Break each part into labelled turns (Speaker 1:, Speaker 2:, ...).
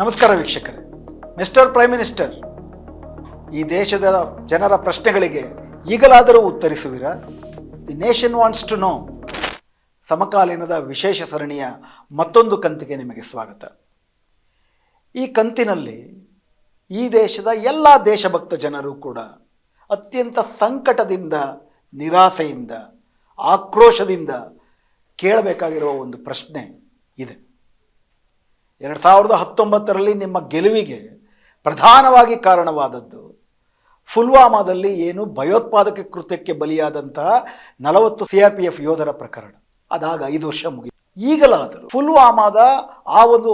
Speaker 1: ನಮಸ್ಕಾರ ವೀಕ್ಷಕರೇ. Mister prime minister, ಈ ದೇಶದ ಜನರ ಪ್ರಶ್ನೆಗಳಿಗೆ ಈಗಲಾದರೂ ಉತ್ತರಿಸುವಿರಾ? The nation wants to know ಸಮಕಾಲೀನದ ವಿಶೇಷ ಸರಣಿಯ ಮತ್ತೊಂದು ಕಂತಿಗೆ ನಿಮಗೆ ಸ್ವಾಗತ. ಈ ಕಂತಿನಲ್ಲಿ ಈ ದೇಶದ ಎಲ್ಲ ದೇಶಭಕ್ತ ಜನರು ಕೂಡ ಅತ್ಯಂತ ಸಂಕಟದಿಂದ, ನಿರಾಸೆಯಿಂದ, ಆಕ್ರೋಶದಿಂದ ಕೇಳಬೇಕಾಗಿರುವ ಒಂದು ಪ್ರಶ್ನೆ ಇದೆ. ಎರಡು ಸಾವಿರದ ಹತ್ತೊಂಬತ್ತರಲ್ಲಿ ನಿಮ್ಮ ಗೆಲುವಿಗೆ ಪ್ರಧಾನವಾಗಿ ಕಾರಣವಾದದ್ದು ಪುಲ್ವಾಮಾದಲ್ಲಿ ಏನು ಭಯೋತ್ಪಾದಕ ಕೃತ್ಯಕ್ಕೆ ಬಲಿಯಾದಂತಹ ನಲವತ್ತು ಸಿ ಆರ್ ಪಿ ಎಫ್ ಯೋಧರ ಪ್ರಕರಣ. ಅದಾಗ ಐದು ವರ್ಷ ಮುಗಿದ ಈಗಲಾದರೂ ಪುಲ್ವಾಮಾದ ಆ ಒಂದು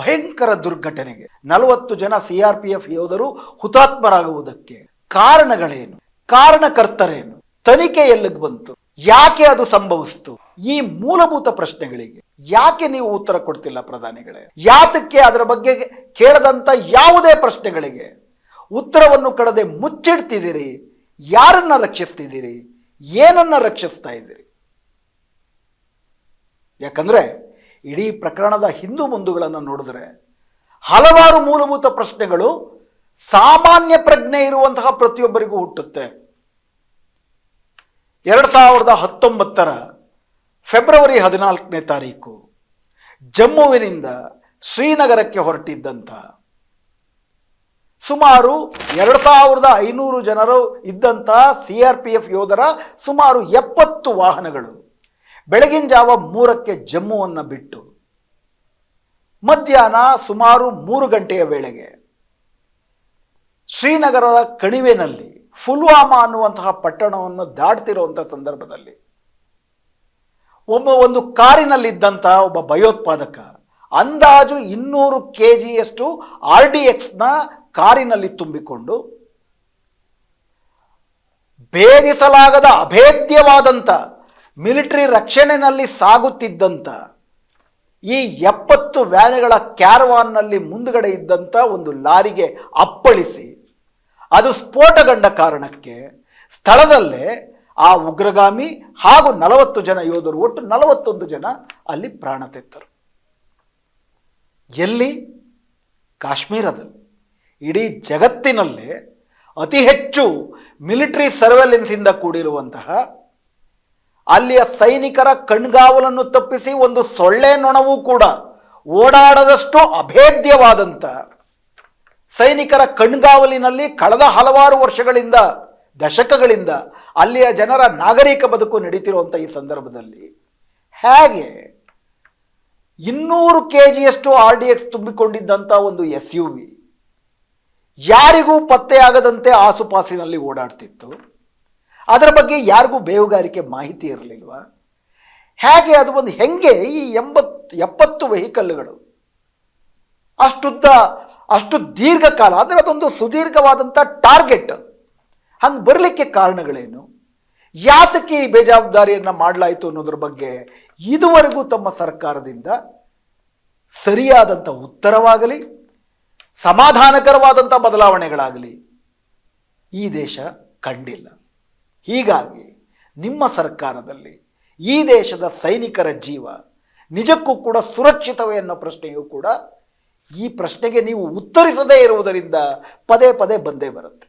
Speaker 1: ಭಯಂಕರ ದುರ್ಘಟನೆಗೆ ನಲವತ್ತು ಜನ ಸಿ ಆರ್ ಪಿ ಎಫ್ ಯೋಧರು ಹುತಾತ್ಮರಾಗುವುದಕ್ಕೆ ಕಾರಣಗಳೇನು? ಕಾರಣಕರ್ತರೇನು? ತನಿಖೆ ಎಲ್ಲಿಗೆ ಬಂತು? ಯಾಕೆ ಅದು ಸಂಭವಿಸ್ತು? ಈ ಮೂಲಭೂತ ಪ್ರಶ್ನೆಗಳಿಗೆ ಯಾಕೆ ನೀವು ಉತ್ತರ ಕೊಡ್ತಿಲ್ಲ ಪ್ರಧಾನಿಗಳೇ? ಯಾತಕ್ಕೆ ಅದರ ಬಗ್ಗೆ ಕೇಳದಂತ ಯಾವುದೇ ಪ್ರಶ್ನೆಗಳಿಗೆ ಉತ್ತರವನ್ನು ಕಡದೆ ಮುಚ್ಚಿಡ್ತಿದ್ದೀರಿ? ಯಾರನ್ನ ರಕ್ಷಿಸ್ತಿದ್ದೀರಿ? ಏನನ್ನ ರಕ್ಷಿಸ್ತಾ ಇದ್ದೀರಿ? ಯಾಕಂದ್ರೆ ಇಡೀ ಪ್ರಕರಣದ ಹಿಂದೂ ಮುಂದುಗಳನ್ನು ನೋಡಿದ್ರೆ ಹಲವಾರು ಮೂಲಭೂತ ಪ್ರಶ್ನೆಗಳು ಸಾಮಾನ್ಯ ಪ್ರಜ್ಞೆ ಇರುವಂತಹ ಪ್ರತಿಯೊಬ್ಬರಿಗೂ ಹುಟ್ಟುತ್ತೆ. ಎರಡು ಸಾವಿರದ ಹತ್ತೊಂಬತ್ತರ ಫೆಬ್ರವರಿ ಹದಿನಾಲ್ಕನೇ ತಾರೀಕು ಜಮ್ಮುವಿನಿಂದ ಶ್ರೀನಗರಕ್ಕೆ ಹೊರಟಿದ್ದಂಥ ಸುಮಾರು ಎರಡು ಸಾವಿರದ ಐನೂರು ಜನರು ಇದ್ದಂಥ ಸಿ ಆರ್ ಪಿ ಎಫ್ ಯೋಧರ ಸುಮಾರು ಎಪ್ಪತ್ತು ವಾಹನಗಳು ಬೆಳಗಿನ ಜಾವ ಮೂರಕ್ಕೆ ಜಮ್ಮುವನ್ನು ಬಿಟ್ಟು ಮಧ್ಯಾಹ್ನ ಸುಮಾರು ಮೂರು ಗಂಟೆಯ ವೇಳೆಗೆ ಶ್ರೀನಗರದ ಕಣಿವೆನಲ್ಲಿ ಪುಲ್ವಾಮಾ ಅನ್ನುವಂತಹ ಪಟ್ಟಣವನ್ನು ದಾಟ್ತಿರುವಂಥ ಸಂದರ್ಭದಲ್ಲಿ ಒಬ್ಬ ಒಂದು ಕಾರಿನಲ್ಲಿದ್ದಂತಹ ಒಬ್ಬ ಭಯೋತ್ಪಾದಕ, ಅಂದಾಜು ಇನ್ನೂರು ಕೆ ಜಿಯಷ್ಟು ಆರ್ ಡಿ ಎಕ್ಸ್ನ ಕಾರಿನಲ್ಲಿ ತುಂಬಿಕೊಂಡು ಭೇದಿಸಲಾಗದ ಅಭೇದ್ಯವಾದಂಥ ಮಿಲಿಟರಿ ರಕ್ಷಣೆಯಲ್ಲಿ ಸಾಗುತ್ತಿದ್ದಂಥ ಈ ಎಪ್ಪತ್ತು ವ್ಯಾನ್ಗಳ ಕ್ಯಾರವಾನ್ನಲ್ಲಿ ಮುಂದುಗಡೆ ಇದ್ದಂಥ ಒಂದು ಲಾರಿಗೆ ಅಪ್ಪಳಿಸಿ ಅದು ಸ್ಫೋಟಗೊಂಡ ಕಾರಣಕ್ಕೆ ಸ್ಥಳದಲ್ಲೇ ಆ ಉಗ್ರಗಾಮಿ ಹಾಗೂ ನಲವತ್ತು ಜನ ಯೋಧರು, ಒಟ್ಟು ನಲವತ್ತೊಂದು ಜನ ಅಲ್ಲಿ ಪ್ರಾಣ ತೆತ್ತರು. ಎಲ್ಲಿ? ಕಾಶ್ಮೀರದಲ್ಲಿ. ಇಡೀ ಜಗತ್ತಿನಲ್ಲೇ ಅತಿ ಹೆಚ್ಚು ಮಿಲಿಟರಿ ಸರ್ವೆಲೆನ್ಸಿಂದ ಕೂಡಿರುವಂತಹ ಅಲ್ಲಿಯ ಸೈನಿಕರ ಕಣ್ಗಾವಲನ್ನು ತಪ್ಪಿಸಿ ಒಂದು ಸೊಳ್ಳೆ ನೊಣವೂ ಕೂಡ ಓಡಾಡದಷ್ಟು ಅಭೇದ್ಯವಾದಂಥ ಸೈನಿಕರ ಕಣ್ಗಾವಲಿನಲ್ಲಿ ಕಳೆದ ಹಲವಾರು ವರ್ಷಗಳಿಂದ, ದಶಕಗಳಿಂದ ಅಲ್ಲಿಯ ಜನರ ನಾಗರಿಕ ಬದುಕು ನಡೀತಿರುವಂಥ ಈ ಸಂದರ್ಭದಲ್ಲಿ. ಹೇಗೆ? ಇನ್ನೂರು ಕೆ ಜಿಯಷ್ಟು ಆರ್ ಡಿ ಎಕ್ಸ್ ತುಂಬಿಕೊಂಡಿದ್ದಂಥ ಒಂದು ಎಸ್ ಯು ವಿ. ಯಾರಿಗೂ ಪತ್ತೆಯಾಗದಂತೆ ಆಸುಪಾಸಿನಲ್ಲಿ ಓಡಾಡ್ತಿತ್ತು. ಅದರ ಬಗ್ಗೆ ಯಾರಿಗೂ ಬೇಹುಗಾರಿಕೆ ಮಾಹಿತಿ ಇರಲಿಲ್ವ? ಹೇಗೆ ಅದು ಒಂದು ಹೆಂಗೆ ಈ ಎಂಬತ್ತು ಎಪ್ಪತ್ತು ವೆಹಿಕಲ್ಗಳು ಅಷ್ಟುದ್ದ ಅಷ್ಟು ದೀರ್ಘಕಾಲ, ಅಂದರೆ ಅದೊಂದು ಸುದೀರ್ಘವಾದಂಥ ಟಾರ್ಗೆಟ್. ಹಂಗೆ ಬರಲಿಕ್ಕೆ ಕಾರಣಗಳೇನು? ಯಾತಕ್ಕೆ ಈ ಬೇಜವಾಬ್ದಾರಿಯನ್ನು ಮಾಡಲಾಯಿತು ಅನ್ನೋದ್ರ ಬಗ್ಗೆ ಇದುವರೆಗೂ ತಮ್ಮ ಸರ್ಕಾರದಿಂದ ಸರಿಯಾದಂಥ ಉತ್ತರವಾಗಲಿ ಸಮಾಧಾನಕರವಾದಂಥ ಬದಲಾವಣೆಗಳಾಗಲಿ ಈ ದೇಶ ಕಂಡಿಲ್ಲ. ಹೀಗಾಗಿ ನಿಮ್ಮ ಸರ್ಕಾರದಲ್ಲಿ ಈ ದೇಶದ ಸೈನಿಕರ ಜೀವ ನಿಜಕ್ಕೂ ಕೂಡ ಸುರಕ್ಷಿತವೇ ಅನ್ನೋ ಪ್ರಶ್ನೆಯೂ ಕೂಡ ಈ ಪ್ರಶ್ನೆಗೆ ನೀವು ಉತ್ತರಿಸದೇ ಇರುವುದರಿಂದ ಪದೇ ಪದೇ ಬಂದೇ ಬರುತ್ತೆ.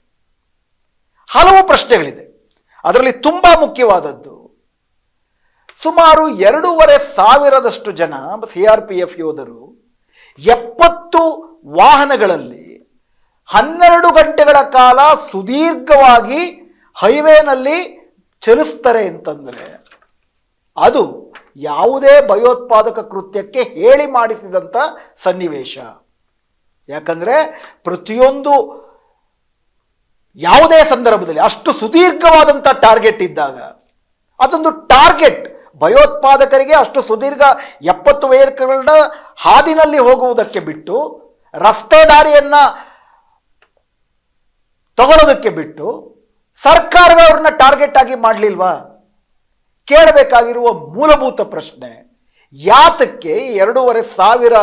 Speaker 1: ಹಲವು ಪ್ರಶ್ನೆಗಳಿದೆ. ಅದರಲ್ಲಿ ತುಂಬ ಮುಖ್ಯವಾದದ್ದು. ಸುಮಾರು ಎರಡೂವರೆ ಸಾವಿರದಷ್ಟು ಜನ ಸಿ ಆರ್ ಪಿ ಎಫ್ ಯೋಧರು ಎಪ್ಪತ್ತು ವಾಹನಗಳಲ್ಲಿ ಹನ್ನೆರಡು ಗಂಟೆಗಳ ಕಾಲ ಸುದೀರ್ಘವಾಗಿ ಹೈವೇನಲ್ಲಿ ಚಲಿಸ್ತಾರೆ ಅಂತಂದರೆ ಅದು ಯಾವುದೇ ಭಯೋತ್ಪಾದಕ ಕೃತ್ಯಕ್ಕೆ ಹೇಳಿ ಮಾಡಿಸಿದಂಥ ಸನ್ನಿವೇಶ. ಯಾಕಂದರೆ ಪ್ರತಿಯೊಂದು ಯಾವುದೇ ಸಂದರ್ಭದಲ್ಲಿ ಅಷ್ಟು ಸುದೀರ್ಘವಾದಂಥ ಟಾರ್ಗೆಟ್ ಇದ್ದಾಗ, ಅದೊಂದು ಟಾರ್ಗೆಟ್. ಭಯೋತ್ಪಾದಕರಿಗೆ ಅಷ್ಟು ಸುದೀರ್ಘ ಎಪ್ಪತ್ತು ವೆಹಿಕಲ್ನ ಹಾದಿನಲ್ಲಿ ಹೋಗುವುದಕ್ಕೆ ಬಿಟ್ಟು, ರಸ್ತೆ ದಾರಿಯನ್ನು ತಗೊಳ್ಳೋದಕ್ಕೆ ಬಿಟ್ಟು, ಸರ್ಕಾರವೇ ಅವ್ರನ್ನ ಟಾರ್ಗೆಟ್ ಆಗಿ ಮಾಡಲಿಲ್ವಾ? ಕೇಳಬೇಕಾಗಿರುವ ಮೂಲಭೂತ ಪ್ರಶ್ನೆ, ಯಾತಕ್ಕೆ ಎರಡೂವರೆ ಸಾವಿರ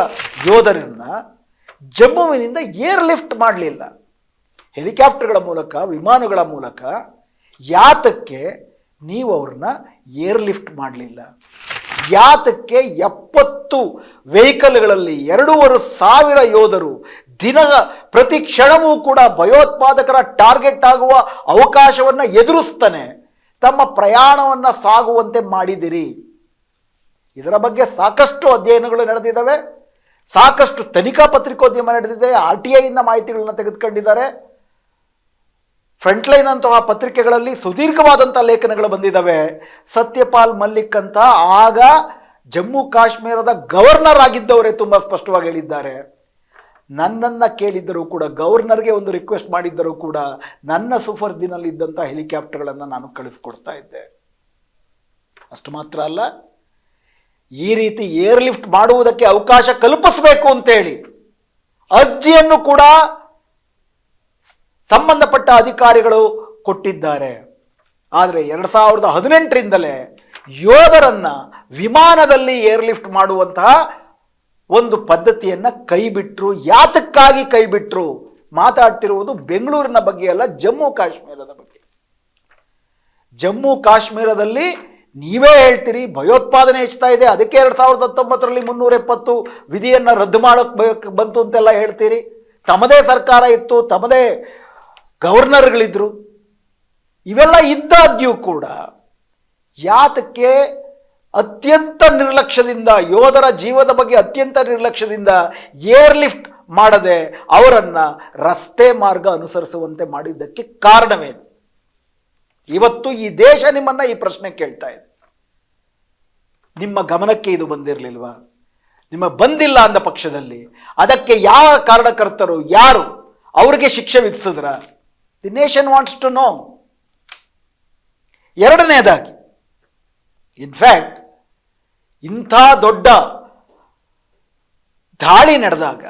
Speaker 1: ಯೋಧರನ್ನ ಜಮ್ಮುವಿನಿಂದ ಏರ್ ಲಿಫ್ಟ್ ಮಾಡಲಿಲ್ಲ? ಹೆಲಿಕಾಪ್ಟರ್ಗಳ ಮೂಲಕ, ವಿಮಾನಗಳ ಮೂಲಕ ಯಾತಕ್ಕೆ ನೀವು ಅವ್ರನ್ನ ಏರ್ ಲಿಫ್ಟ್ ಮಾಡಲಿಲ್ಲ? ಯಾತಕ್ಕೆ ಎಪ್ಪತ್ತು ವೆಹಿಕಲ್ಗಳಲ್ಲಿ ಎರಡೂವರೆ ಸಾವಿರ ಯೋಧರು ದಿನ ಪ್ರತಿ ಕ್ಷಣವೂ ಕೂಡ ಭಯೋತ್ಪಾದಕರ ಟಾರ್ಗೆಟ್ ಆಗುವ ಅವಕಾಶವನ್ನು ಎದುರಿಸ್ತಾನೆ? ತಮ್ಮ ಪ್ರಯಾಣವನ್ನು ಸಾಗುವಂತೆ ಮಾಡಿದಿರಿ. ಇದರ ಬಗ್ಗೆ ಸಾಕಷ್ಟು ಅಧ್ಯಯನಗಳು ನಡೆದಿದ್ದಾವೆ. ಸಾಕಷ್ಟು ತನಿಖಾ ಪತ್ರಿಕೋದ್ಯಮ ನಡೆದಿದೆ. ಆರ್ ಟಿ ಐಯಿಂದ ಮಾಹಿತಿಗಳನ್ನು ತೆಗೆದುಕೊಂಡಿದ್ದಾರೆ. ಫ್ರಂಟ್ಲೈನ್ ಅಂತಹ ಪತ್ರಿಕೆಗಳಲ್ಲಿ ಸುದೀರ್ಘವಾದಂಥ ಲೇಖನಗಳು ಬಂದಿದ್ದಾವೆ. ಸತ್ಯಪಾಲ್ ಮಲ್ಲಿಕ್ ಅಂತ ಆಗ ಜಮ್ಮು ಕಾಶ್ಮೀರದ ಗವರ್ನರ್ ಆಗಿದ್ದವರೇ ತುಂಬ ಸ್ಪಷ್ಟವಾಗಿ ಹೇಳಿದ್ದಾರೆ. ನನ್ನನ್ನು ಕೇಳಿದ್ದರೂ ಕೂಡ, ಗವರ್ನರ್ಗೆ ಒಂದು ರಿಕ್ವೆಸ್ಟ್ ಮಾಡಿದ್ದರೂ ಕೂಡ, ನನ್ನ ಸುಫರ್ದಿನಲ್ಲಿದ್ದಂಥ ಹೆಲಿಕಾಪ್ಟರ್ಗಳನ್ನು ನಾನು ಕಳಿಸ್ಕೊಡ್ತಾ ಇದ್ದೆ. ಅಷ್ಟು ಮಾತ್ರ ಅಲ್ಲ, ಈ ರೀತಿ ಏರ್ ಲಿಫ್ಟ್ ಮಾಡುವುದಕ್ಕೆ ಅವಕಾಶ ಕಲ್ಪಿಸಬೇಕು ಅಂತೇಳಿ, ಅರ್ಜಿಯನ್ನು ಕೂಡ ಸಂಬಂಧಪಟ್ಟ ಅಧಿಕಾರಿಗಳು ಕೊಟ್ಟಿದ್ದಾರೆ. ಆದರೆ ಎರಡು ಸಾವಿರದ ಹದಿನೆಂಟರಿಂದಲೇ ಯೋಧರನ್ನು ವಿಮಾನದಲ್ಲಿ ಏರ್ ಲಿಫ್ಟ್ ಮಾಡುವಂತಹ ಒಂದು ಪದ್ಧತಿಯನ್ನು ಕೈಬಿಟ್ರು, ಯಾತಕ್ಕಾಗಿ ಕೈಬಿಟ್ರು? ಮಾತಾಡ್ತಿರುವುದು ಬೆಂಗಳೂರಿನ ಬಗ್ಗೆ ಅಲ್ಲ, ಜಮ್ಮು ಕಾಶ್ಮೀರದ ಬಗ್ಗೆ. ಜಮ್ಮು ಕಾಶ್ಮೀರದಲ್ಲಿ ನೀವೇ ಹೇಳ್ತೀರಿ, ಭಯೋತ್ಪಾದನೆ ಹೆಚ್ಚುತ್ತಾ ಇದೆ, ಅದಕ್ಕೆ ಎರಡು ಸಾವಿರದ ಹತ್ತೊಂಬತ್ತರಲ್ಲಿ ಮುನ್ನೂರ ಎಪ್ಪತ್ತು ವಿಧಿಯನ್ನು ರದ್ದು ಮಾಡೋಕ್ಕೆ ಬಂತು ಅಂತೆಲ್ಲ ಹೇಳ್ತೀರಿ. ತಮ್ಮದೇ ಸರ್ಕಾರ ಇತ್ತು, ತಮ್ಮದೇ ಗವರ್ನರ್ಗಳಿದ್ರು. ಇವೆಲ್ಲ ಇದ್ದಾಗ್ಯೂ ಕೂಡ ಯಾತಕ್ಕೆ ಅತ್ಯಂತ ನಿರ್ಲಕ್ಷ್ಯದಿಂದ, ಯೋಧರ ಜೀವದ ಬಗ್ಗೆ ಅತ್ಯಂತ ನಿರ್ಲಕ್ಷ್ಯದಿಂದ ಏರ್ ಲಿಫ್ಟ್ ಮಾಡದೆ ಅವರನ್ನು ರಸ್ತೆ ಮಾರ್ಗ ಅನುಸರಿಸುವಂತೆ ಮಾಡಿದ್ದಕ್ಕೆ ಕಾರಣವೇನು? ಇವತ್ತು ಈ ದೇಶ ನಿಮ್ಮನ್ನ ಈ ಪ್ರಶ್ನೆ ಕೇಳ್ತಾ ಇದೆ. ನಿಮ್ಮ ಗಮನಕ್ಕೆ ಇದು ಬಂದಿರಲಿಲ್ವಾ? ನಿಮ್ಮ ಬಂದಿಲ್ಲ ಅಂದ ಪಕ್ಷದಲ್ಲಿ. ಅದಕ್ಕೆ ಯಾವ ಕಾರಣಕರ್ತರು ಯಾರು? ಅವರಿಗೆ ಶಿಕ್ಷೆ ವಿಧಿಸಿದ್ರ? The nation wants to know ಎರಡನೇದಾಗಿ ಇನ್ಫ್ಯಾಕ್ಟ್ ಇಂಥ ದೊಡ್ಡ ದಾಳಿ ನಡೆದಾಗ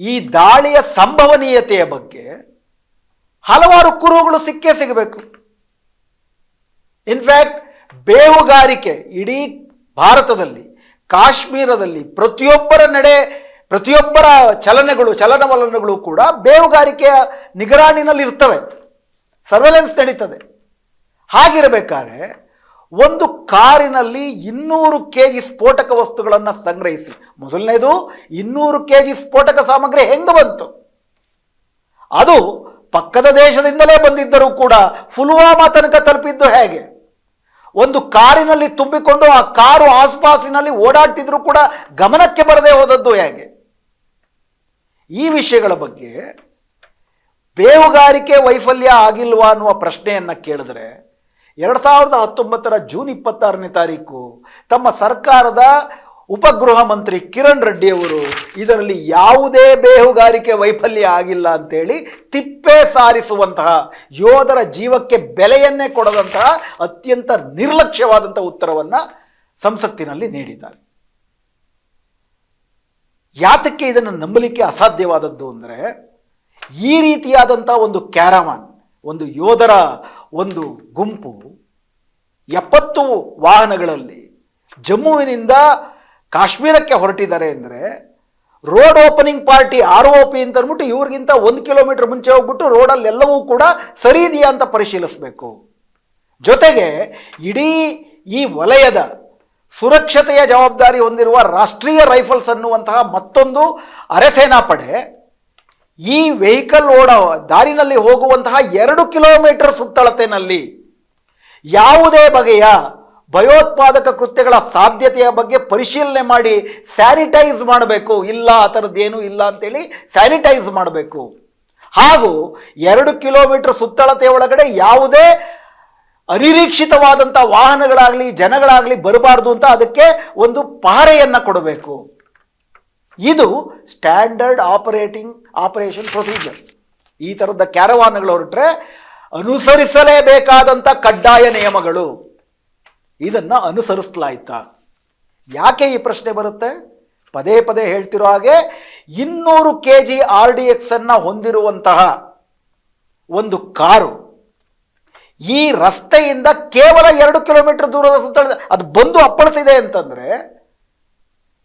Speaker 1: ಈ ದಾಳಿಯ ಸಂಭವನೀಯತೆಯ ಬಗ್ಗೆ ಹಲವಾರು ಕುರುಹುಗಳು ಸಿಕ್ಕೇ ಸಿಗಬೇಕು. ಇನ್ಫ್ಯಾಕ್ಟ್ ಬೇಹುಗಾರಿಕೆ ಇಡೀ ಭಾರತದಲ್ಲಿ, ಕಾಶ್ಮೀರದಲ್ಲಿ ಪ್ರತಿಯೊಬ್ಬರ ನಡೆ, ಪ್ರತಿಯೊಬ್ಬರ ಚಲನೆಗಳು, ಚಲನವಲನಗಳು ಕೂಡ ಬೇಹುಗಾರಿಕೆಯ ನಿಗರಾಣಿನಲ್ಲಿ ಇರ್ತವೆ ಸರ್ವೆಲೆನ್ಸ್ ನಡೀತದೆ. ಹಾಗಿರಬೇಕಾದ್ರೆ ಒಂದು ಕಾರಿನಲ್ಲಿ ಇನ್ನೂರು ಕೆ ಜಿ ಸ್ಫೋಟಕ ವಸ್ತುಗಳನ್ನು ಸಂಗ್ರಹಿಸಿ. ಮೊದಲನೇದು, ಇನ್ನೂರು ಕೆ ಜಿ ಸ್ಫೋಟಕ ಸಾಮಗ್ರಿ ಹೆಂಗೆ ಬಂತು? ಅದು ಪಕ್ಕದ ದೇಶದಿಂದಲೇ ಬಂದಿದ್ದರೂ ಕೂಡ ಪುಲ್ವಾಮಾ ತನಕ ತಲುಪಿದ್ದು ಹೇಗೆ? ಒಂದು ಕಾರಿನಲ್ಲಿ ತುಂಬಿಕೊಂಡು ಆ ಕಾರು ಆಸುಪಾಸಿನಲ್ಲಿ ಓಡಾಡ್ತಿದ್ರು ಕೂಡ ಗಮನಕ್ಕೆ ಬರದೆ ಹೋದದ್ದು ಹೇಗೆ? ಈ ವಿಷಯಗಳ ಬಗ್ಗೆ ಬೇಹುಗಾರಿಕೆ ವೈಫಲ್ಯ ಆಗಿಲ್ವಾ ಅನ್ನುವ ಪ್ರಶ್ನೆಯನ್ನು ಕೇಳಿದ್ರೆ ಎರಡು ಸಾವಿರದ ಹತ್ತೊಂಬತ್ತರ ಜೂನ್ ಇಪ್ಪತ್ತಾರನೇ ತಾರೀಕು ತಮ್ಮ ಸರ್ಕಾರದ ಉಪಗೃಹ ಮಂತ್ರಿ ಕಿರಣ್ ರೆಡ್ಡಿ ಅವರು ಇದರಲ್ಲಿ ಯಾವುದೇ ಬೇಹುಗಾರಿಕೆ ವೈಫಲ್ಯ ಆಗಿಲ್ಲ ಅಂತೇಳಿ ತಿಪ್ಪೆ ಸಾರಿಸುವಂತಹ ಯೋಧರ ಜೀವಕ್ಕೆ ಬೆಲೆಯನ್ನೇ ಕೊಡದಂತಹ ಅತ್ಯಂತ ನಿರ್ಲಕ್ಷ್ಯವಾದಂಥ ಉತ್ತರವನ್ನು ಸಂಸತ್ತಿನಲ್ಲಿ ನೀಡಿದ್ದಾರೆ. ಯಾತಕ್ಕೆ ಇದನ್ನು ನಂಬಲಿಕ್ಕೆ ಅಸಾಧ್ಯವಾದದ್ದು ಅಂದರೆ ಈ ರೀತಿಯಾದಂಥ ಒಂದು ಕ್ಯಾರವಾನ್ ಒಂದು ಯೋಧರ ಒಂದು ಗುಂಪು ಎಪ್ಪತ್ತು ವಾಹನಗಳಲ್ಲಿ ಜಮ್ಮುವಿನಿಂದ ಕಾಶ್ಮೀರಕ್ಕೆ ಹೊರಟಿದ್ದಾರೆ ಅಂದರೆ road opening party R O P ಅಂತ ಅಂದ್ಬಿಟ್ಟು ಇವ್ರಿಗಿಂತ ಒಂದು ಕಿಲೋಮೀಟರ್ ಮುಂಚೆ ಹೋಗ್ಬಿಟ್ಟು ರೋಡಲ್ಲಿ ಎಲ್ಲವೂ ಕೂಡ ಸರಿ ಇದೆಯಾ ಅಂತ ಪರಿಶೀಲಿಸಬೇಕು. ಜೊತೆಗೆ ಇಡೀ ಈ ವಲಯದ ಸುರಕ್ಷತೆಯ ಜವಾಬ್ದಾರಿ ಹೊಂದಿರುವ ರಾಷ್ಟ್ರೀಯ ರೈಫಲ್ಸ್ ಅನ್ನುವಂತಹ ಮತ್ತೊಂದು ಅರೆಸೇನಾ ಪಡೆ ಈ ವೆಹಿಕಲ್ ಓಡ, ದಾರಿನಲ್ಲಿ ಹೋಗುವಂತಹ ಎರಡು ಕಿಲೋಮೀಟರ್ ಸುತ್ತಳತೆನಲ್ಲಿ ಯಾವುದೇ ಬಗೆಯ ಭಯೋತ್ಪಾದಕ ಕೃತ್ಯಗಳ ಸಾಧ್ಯತೆಯ ಬಗ್ಗೆ ಪರಿಶೀಲನೆ ಮಾಡಿ ಸ್ಯಾನಿಟೈಸ್ ಮಾಡಬೇಕು. ಇಲ್ಲ, ಆ ಥರದ್ದೇನು ಇಲ್ಲ ಅಂತೇಳಿ ಸ್ಯಾನಿಟೈಸ್ ಮಾಡಬೇಕು. ಹಾಗೂ ಎರಡು ಕಿಲೋಮೀಟರ್ ಸುತ್ತಳತೆ ಒಳಗಡೆ ಯಾವುದೇ ಅನಿರೀಕ್ಷಿತವಾದಂಥ ವಾಹನಗಳಾಗಲಿ, ಜನಗಳಾಗಲಿ ಬರಬಾರ್ದು ಅಂತ ಅದಕ್ಕೆ ಒಂದು ಪಹರೆಯನ್ನು ಕೊಡಬೇಕು. ಇದು ಸ್ಟ್ಯಾಂಡರ್ಡ್ ಆಪರೇಟಿಂಗ್ ಆಪರೇಷನ್ ಪ್ರೊಸೀಜರ್ ಈ ಥರದ ಕ್ಯಾರವಾನ್ಗಳು ಹೊರಟ್ರೆ ಅನುಸರಿಸಲೇಬೇಕಾದಂಥ ಕಡ್ಡಾಯ ನಿಯಮಗಳು. ಇದನ್ನು ಅನುಸರಿಸಲಾಯ್ತಾ. ಯಾಕೆ ಈ ಪ್ರಶ್ನೆ ಬರುತ್ತೆ? ಪದೇ ಪದೇ ಹೇಳ್ತಿರೋ ಹಾಗೆ ಇನ್ನೂರು ಕೆ ಜಿ ಆರ್ ಡಿ ಎಕ್ಸನ್ನು ಹೊಂದಿರುವಂತಹ ಒಂದು ಕಾರು ಈ ರಸ್ತೆಯಿಂದ ಕೇವಲ ಎರಡು ಕಿಲೋಮೀಟರ್ ದೂರದ ಸುತ್ತ ಅದು ಬಂದು ಅಪ್ಪಳಿಸಿದೆ ಅಂತಂದ್ರೆ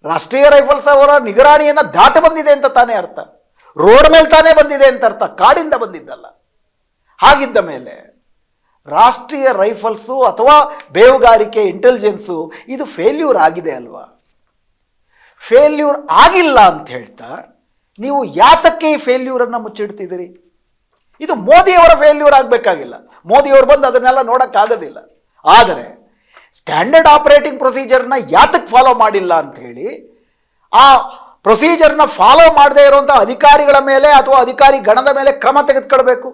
Speaker 1: ರಾಷ್ಟ್ರೀಯ ರೈಫಲ್ಸ್ ಅವರ ನಿಗರಾಣಿಯನ್ನು ದಾಟ ಬಂದಿದೆ ಅಂತ ತಾನೇ ಅರ್ಥ. ರೋಡ್ ಮೇಲೆ ತಾನೇ ಬಂದಿದೆ ಅಂತ ಅರ್ಥ. ಕಾಡಿಂದ ಬಂದಿದ್ದಲ್ಲ. ಹಾಗಿದ್ದ ಮೇಲೆ ರಾಷ್ಟ್ರೀಯ ರೈಫಲ್ಸು ಅಥವಾ ಬೇವುಗಾರಿಕೆ ಇಂಟೆಲಿಜೆನ್ಸು ಇದು ಫೇಲ್ಯೂರ್ ಆಗಿದೆ ಅಲ್ವಾ? ಫೇಲ್ಯೂರ್ ಆಗಿಲ್ಲ ಅಂತ ಹೇಳ್ತಾ ನೀವು ಯಾತಕ್ಕೆ ಈ ಫೇಲ್ಯೂರನ್ನು ಮುಚ್ಚಿಡ್ತಿದ್ದೀರಿ? ಇದು ಮೋದಿಯವರ ಫೇಲ್ಯೂರ್ ಆಗಬೇಕಾಗಿಲ್ಲ. ಮೋದಿಯವರು ಬಂದು ಅದನ್ನೆಲ್ಲ ನೋಡೋಕ್ಕಾಗೋದಿಲ್ಲ. ಆದರೆ ಸ್ಟ್ಯಾಂಡರ್ಡ್ ಆಪರೇಟಿಂಗ್ ಪ್ರೊಸೀಜರ್ನ ಯಾತಕ್ಕೆ ಫಾಲೋ ಮಾಡಿಲ್ಲ ಅಂತ ಹೇಳಿ, ಆ ಪ್ರೊಸೀಜರ್ನ ಫಾಲೋ ಮಾಡದೇ ಇರುವಂಥ ಅಧಿಕಾರಿಗಳ ಮೇಲೆ ಅಥವಾ ಅಧಿಕಾರಿ ಗಣದ ಮೇಲೆ ಕ್ರಮ ತೆಗೆದುಕೊಳ್ಬೇಕು.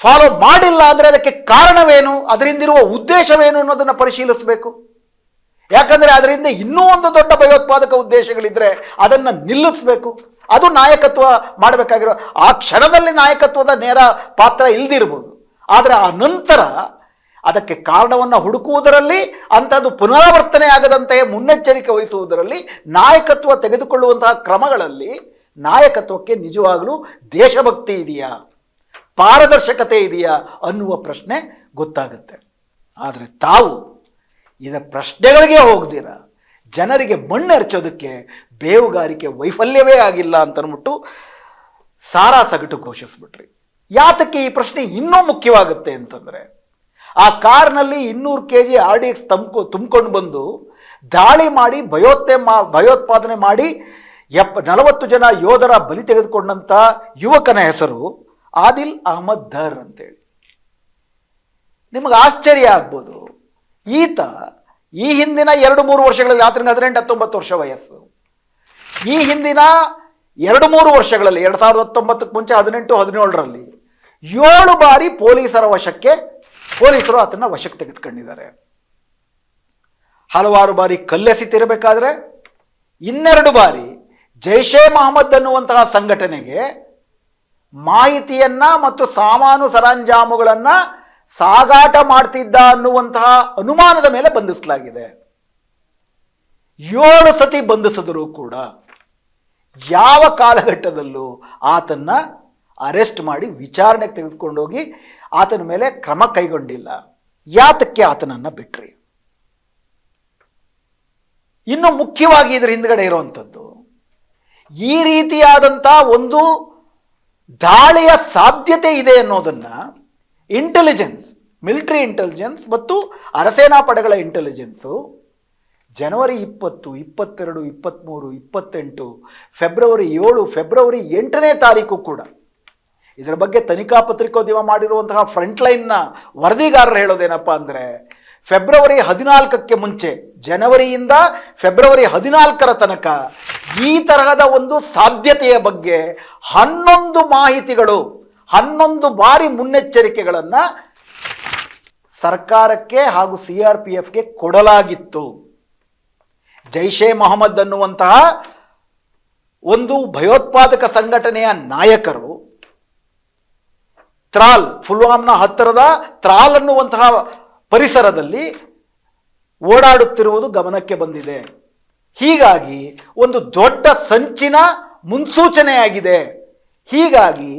Speaker 1: ಫಾಲೋ ಮಾಡಿಲ್ಲ ಅಂದರೆ ಅದಕ್ಕೆ ಕಾರಣವೇನು? ಅದರಿಂದಿರುವ ಉದ್ದೇಶವೇನು ಅನ್ನೋದನ್ನು ಪರಿಶೀಲಿಸಬೇಕು. ಯಾಕಂದರೆ ಅದರಿಂದ ಇನ್ನೂ ಒಂದು ದೊಡ್ಡ ಭಯೋತ್ಪಾದಕ ಉದ್ದೇಶಗಳಿದ್ದರೆ ಅದನ್ನು ನಿಲ್ಲಿಸಬೇಕು. ಅದು ನಾಯಕತ್ವ ಮಾಡಬೇಕಾಗಿರೋ, ಆ ಕ್ಷಣದಲ್ಲಿ ನಾಯಕತ್ವದ ನೇರ ಪಾತ್ರ ಇಲ್ದಿರ್ಬೋದು. ಆದರೆ ಆ ನಂತರ ಅದಕ್ಕೆ ಕಾರಣವನ್ನು ಹುಡುಕುವುದರಲ್ಲಿ ಅಂಥದ್ದು ಪುನರಾವರ್ತನೆ ಆಗದಂತೆ ಮುನ್ನೆಚ್ಚರಿಕೆ ವಹಿಸುವುದರಲ್ಲಿ ನಾಯಕತ್ವ ತೆಗೆದುಕೊಳ್ಳುವಂತಹ ಕ್ರಮಗಳಲ್ಲಿ ನಾಯಕತ್ವಕ್ಕೆ ನಿಜವಾಗಲೂ ದೇಶಭಕ್ತಿ ಇದೆಯಾ? ಪಾರದರ್ಶಕತೆ ಇದೆಯಾ ಅನ್ನುವ ಪ್ರಶ್ನೆ ಗೊತ್ತಾಗುತ್ತೆ. ಆದರೆ ತಾವು ಇದರ ಪ್ರಶ್ನೆಗಳಿಗೆ ಹೋಗ್ದಿರ? ಜನರಿಗೆ ಮಣ್ಣೆರಚೋದಕ್ಕೆ ಬೇವುಗಾರಿಕೆ ವೈಫಲ್ಯವೇ ಆಗಿಲ್ಲ ಅಂತ ಅಂದ್ಬಿಟ್ಟು ಸಾರಾ ಸಗಟು ಘೋಷಿಸ್ಬಿಟ್ರಿ. ಯಾತಕ್ಕೆ ಈ ಪ್ರಶ್ನೆ ಇನ್ನೂ ಮುಖ್ಯವಾಗುತ್ತೆ ಅಂತಂದರೆ ಆ ಕಾರ್ನಲ್ಲಿ ಇನ್ನೂರು K G R D X ತಂಬ್ಕೊ, ತುಂಬ್ಕೊಂಡು ಬಂದು ದಾಳಿ ಮಾಡಿ ಭಯೋತ್ತೆ ಮಾ ಭಯೋತ್ಪಾದನೆ ಮಾಡಿ ಎಪ್ಪ, ನಲವತ್ತು ಜನ ಯೋಧರ ಬಲಿ ತೆಗೆದುಕೊಂಡಂಥ ಯುವಕನ ಹೆಸರು ಆದಿಲ್ ಅಹಮದ್ ದರ್ ಅಂತೇಳಿ. ನಿಮಗೆ ಆಶ್ಚರ್ಯ ಆಗ್ಬೋದು. ಈತ ಈ ಹಿಂದಿನ ಎರಡು ಮೂರು ವರ್ಷಗಳಲ್ಲಿ ಆತನಿಗೆ ಹದಿನೆಂಟು, ಹತ್ತೊಂಬತ್ತು ವರ್ಷ ವಯಸ್ಸು. ಈ ಹಿಂದಿನ ಎರಡು ಮೂರು ವರ್ಷಗಳಲ್ಲಿ, ಎರಡು ಸಾವಿರದ ಹತ್ತೊಂಬತ್ತಕ್ಕೆ ಮುಂಚೆ ಹದಿನೆಂಟು, ಹದಿನೇಳರಲ್ಲಿ ಏಳು ಬಾರಿ ಪೊಲೀಸರ ವಶಕ್ಕೆ ಪೊಲೀಸರು ಆತನ ವಶಕ್ಕೆ ತೆಗೆದುಕೊಂಡಿದ್ದಾರೆ. ಹಲವಾರು ಬಾರಿ ಕಲ್ಲೆಸಿತಿರಬೇಕಾದ್ರೆ ಇನ್ನೆರಡು ಬಾರಿ ಜೈಷೆ ಮೊಹಮ್ಮದ್ ಅನ್ನುವಂತಹ ಸಂಘಟನೆಗೆ ಮಾಹಿತಿಯನ್ನ ಮತ್ತು ಸಾಮಾನು ಸರಂಜಾಮುಗಳನ್ನ ಸಾಗಾಟ ಮಾಡ್ತಿದ್ದ ಅನ್ನುವಂತಹ ಅನುಮಾನದ ಮೇಲೆ ಬಂಧಿಸಲಾಗಿದೆ. ಏಳು ಸತಿ ಬಂಧಿಸಿದರೂ ಕೂಡ ಯಾವ ಕಾಲಘಟ್ಟದಲ್ಲೂ ಆತನ್ನ ಅರೆಸ್ಟ್ ಮಾಡಿ ವಿಚಾರಣೆಗೆ ತೆಗೆದುಕೊಂಡೋಗಿ ಆತನ ಮೇಲೆ ಕ್ರಮ ಕೈಗೊಂಡಿಲ್ಲ. ಯಾತಕ್ಕೆ ಆತನನ್ನು ಬಿಟ್ರಿ? ಇನ್ನು ಮುಖ್ಯವಾಗಿ ಇದರ ಹಿಂದ್ಗಡೆ ಇರುವಂಥದ್ದು, ಈ ರೀತಿಯಾದಂಥ ಒಂದು ದಾಳಿಯ ಸಾಧ್ಯತೆ ಇದೆ ಅನ್ನೋದನ್ನ ಇಂಟೆಲಿಜೆನ್ಸ್ ಮಿಲಿಟರಿ ಇಂಟೆಲಿಜೆನ್ಸ್ ಮತ್ತು ಅರಸೇನಾ ಪಡೆಗಳ ಇಂಟೆಲಿಜೆನ್ಸು ಜನವರಿ ಇಪ್ಪತ್ತು, ಇಪ್ಪತ್ತೆರಡು ಇಪ್ಪತ್ತ್ಮೂರು ಇಪ್ಪತ್ತೆಂಟು, ಫೆಬ್ರವರಿ ಏಳು, ಫೆಬ್ರವರಿ ಎಂಟನೇ ತಾರೀಕು ಕೂಡ ಇದರ ಬಗ್ಗೆ ತನಿಖಾ ಪತ್ರಿಕೋದ್ಯಮ ಮಾಡಿರುವಂತಹ ಫ್ರಂಟ್ಲೈನ್ನ ವರದಿಗಾರರು ಹೇಳೋದೇನಪ್ಪ ಅಂದರೆ ಫೆಬ್ರವರಿ ಹದಿನಾಲ್ಕಕ್ಕೆ ಮುಂಚೆ, ಜನವರಿಯಿಂದ ಫೆಬ್ರವರಿ ಹದಿನಾಲ್ಕರ ತನಕ ಈ ತರಹದ ಒಂದು ಸಾಧ್ಯತೆಯ ಬಗ್ಗೆ ಹನ್ನೊಂದು ಮಾಹಿತಿಗಳು, ಹನ್ನೊಂದು ಬಾರಿ ಮುನ್ನೆಚ್ಚರಿಕೆಗಳನ್ನು ಸರ್ಕಾರಕ್ಕೆ ಹಾಗೂ ಸಿ ಆರ್ ಪಿ ಎಫ್ಗೆ ಕೊಡಲಾಗಿತ್ತು. ಜೈಷೆ ಮೊಹಮ್ಮದ್ ಅನ್ನುವಂತಹ ಒಂದು ಭಯೋತ್ಪಾದಕ ಸಂಘಟನೆಯ ನಾಯಕರು ತ್ರಾಲ್ ಫುಲ್ವಾಮ್ನ ಹತ್ತಿರದ ತ್ರಾಲ್ ಅನ್ನುವಂತಹ ಪರಿಸರದಲ್ಲಿ ಓಡಾಡುತ್ತಿರುವುದು ಗಮನಕ್ಕೆ ಬಂದಿದೆ. ಹೀಗಾಗಿ ಒಂದು ದೊಡ್ಡ ಸಂಚಿನ ಮುನ್ಸೂಚನೆಯಾಗಿದೆ. ಹೀಗಾಗಿ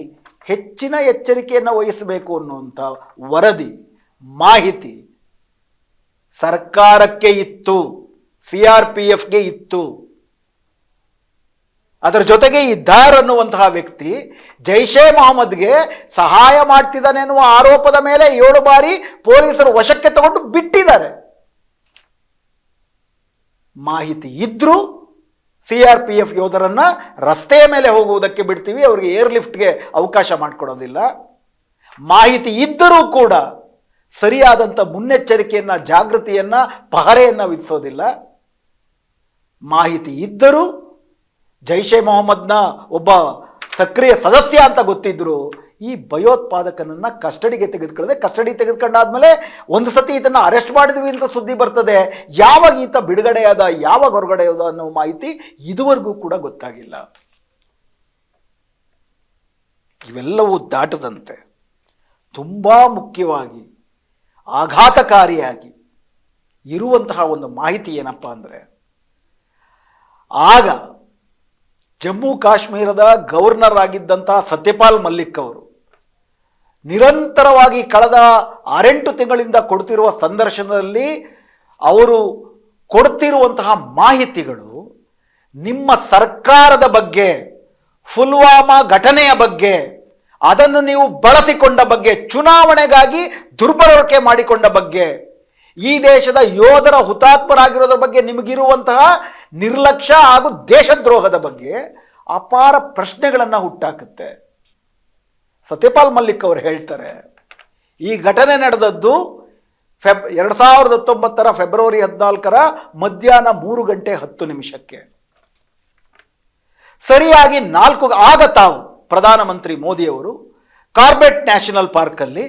Speaker 1: ಹೆಚ್ಚಿನ ಎಚ್ಚರಿಕೆಯನ್ನು ವಹಿಸಬೇಕು ಅನ್ನುವಂಥ ವರದಿ, ಮಾಹಿತಿ ಸರ್ಕಾರಕ್ಕೆ ಇತ್ತು ಸಿ ಆರ್ ಪಿ ಎಫ್ಗೆ ಇತ್ತು. ಅದರ ಜೊತೆಗೆ ಈ ಅನ್ನುವಂತಹ ವ್ಯಕ್ತಿ ಜೈಷೆ ಮೊಹಮ್ಮದ್ಗೆ ಸಹಾಯ ಮಾಡ್ತಿದ್ದಾನೆ ಎನ್ನುವ ಆರೋಪದ ಮೇಲೆ ಏಳು ಬಾರಿ ಪೊಲೀಸರು ವಶಕ್ಕೆ ತಗೊಂಡು ಬಿಟ್ಟಿದ್ದಾರೆ. ಮಾಹಿತಿ ಇದ್ದರೂ ಸಿ ಆರ್ ಪಿ ಎಫ್ ಯೋಧರನ್ನ ರಸ್ತೆಯ ಮೇಲೆ ಹೋಗುವುದಕ್ಕೆ ಬಿಡ್ತೀವಿ, ಅವರಿಗೆ ಏರ್ ಲಿಫ್ಟ್ಗೆ ಅವಕಾಶ ಮಾಡಿಕೊಡೋದಿಲ್ಲ. ಮಾಹಿತಿ ಇದ್ದರೂ ಕೂಡ ಸರಿಯಾದಂಥ ಮುನ್ನೆಚ್ಚರಿಕೆಯನ್ನ, ಜಾಗೃತಿಯನ್ನ, ಪಹರೆಯನ್ನ ವಿಧಿಸೋದಿಲ್ಲ. ಮಾಹಿತಿ ಇದ್ದರೂ ಜೈಷೆ ಮೊಹಮ್ಮದ್ನ ಒಬ್ಬ ಸಕ್ರಿಯ ಸದಸ್ಯ ಅಂತ ಗೊತ್ತಿದ್ರು ಈ ಭಯೋತ್ಪಾದಕನನ್ನು ಕಸ್ಟಡಿಗೆ ತೆಗೆದುಕೊಳ್ಳದೆ ಕಸ್ಟಡಿ ತೆಗೆದುಕೊಂಡಾದ್ಮೇಲೆ ಒಂದು ಸತಿ ಇದನ್ನ ಅರೆಸ್ಟ್ ಮಾಡಿದ್ವಿ ಅಂತ ಸುದ್ದಿ ಬರ್ತದೆ. ಯಾವಾಗ ಈತ ಬಿಡುಗಡೆಯಾದ, ಯಾವಾಗ ಹೊರಗಡೆಯಾದ ಅನ್ನೋ ಮಾಹಿತಿ ಇದುವರೆಗೂ ಕೂಡ ಗೊತ್ತಾಗಿಲ್ಲ. ಇವೆಲ್ಲವೂ ದಾಟದಂತೆ ತುಂಬಾ ಮುಖ್ಯವಾಗಿ ಆಘಾತಕಾರಿಯಾಗಿ ಇರುವಂತಹ ಒಂದು ಮಾಹಿತಿ ಏನಪ್ಪ ಅಂದರೆ, ಆಗ ಜಮ್ಮು ಕಾಶ್ಮೀರದ ಗವರ್ನರ್ ಆಗಿದ್ದಂತಹ ಸತ್ಯಪಾಲ್ ಮಲ್ಲಿಕ್ ಅವರು ನಿರಂತರವಾಗಿ ಕಳೆದ ಆರೆಂಟು ತಿಂಗಳಿಂದ ಕೊಡ್ತಿರುವ ಸಂದರ್ಶನದಲ್ಲಿ ಅವರು ಕೊಡ್ತಿರುವಂತಹ ಮಾಹಿತಿಗಳು ನಿಮ್ಮ ಸರ್ಕಾರದ ಬಗ್ಗೆ, ಪುಲ್ವಾಮಾ ಘಟನೆಯ ಬಗ್ಗೆ, ಅದನ್ನು ನೀವು ಬಳಸಿಕೊಂಡ ಬಗ್ಗೆ, ಚುನಾವಣೆಗಾಗಿ ದುರ್ಬಳಕೆ ಮಾಡಿಕೊಂಡ ಬಗ್ಗೆ ಈ ದೇಶದ ಯೋಧರ ಹುತಾತ್ಮರಾಗಿರೋದ್ರ ಬಗ್ಗೆ ನಿಮಗಿರುವಂತಹ ನಿರ್ಲಕ್ಷ್ಯ ಹಾಗೂ ದೇಶದ್ರೋಹದ ಬಗ್ಗೆ ಅಪಾರ ಪ್ರಶ್ನೆಗಳನ್ನು ಹುಟ್ಟಾಕುತ್ತೆ. ಸತ್ಯಪಾಲ್ ಮಲ್ಲಿಕ್ ಅವರು ಹೇಳ್ತಾರೆ, ಈ ಘಟನೆ ನಡೆದದ್ದು ಫೆಬ್, ಎರಡು ಸಾವಿರದ ಹತ್ತೊಂಬತ್ತರ ಫೆಬ್ರವರಿ ಹದಿನಾಲ್ಕರ ಮಧ್ಯಾಹ್ನ ಮೂರು ಗಂಟೆ ಹತ್ತು ನಿಮಿಷಕ್ಕೆ. ಸರಿಯಾಗಿ ನಾಲ್ಕು, ಆಗ ತಾವು ಪ್ರಧಾನಮಂತ್ರಿ ಮೋದಿಯವರು ಕಾರ್ಬೆಟ್ ನ್ಯಾಷನಲ್ ಪಾರ್ಕಲ್ಲಿ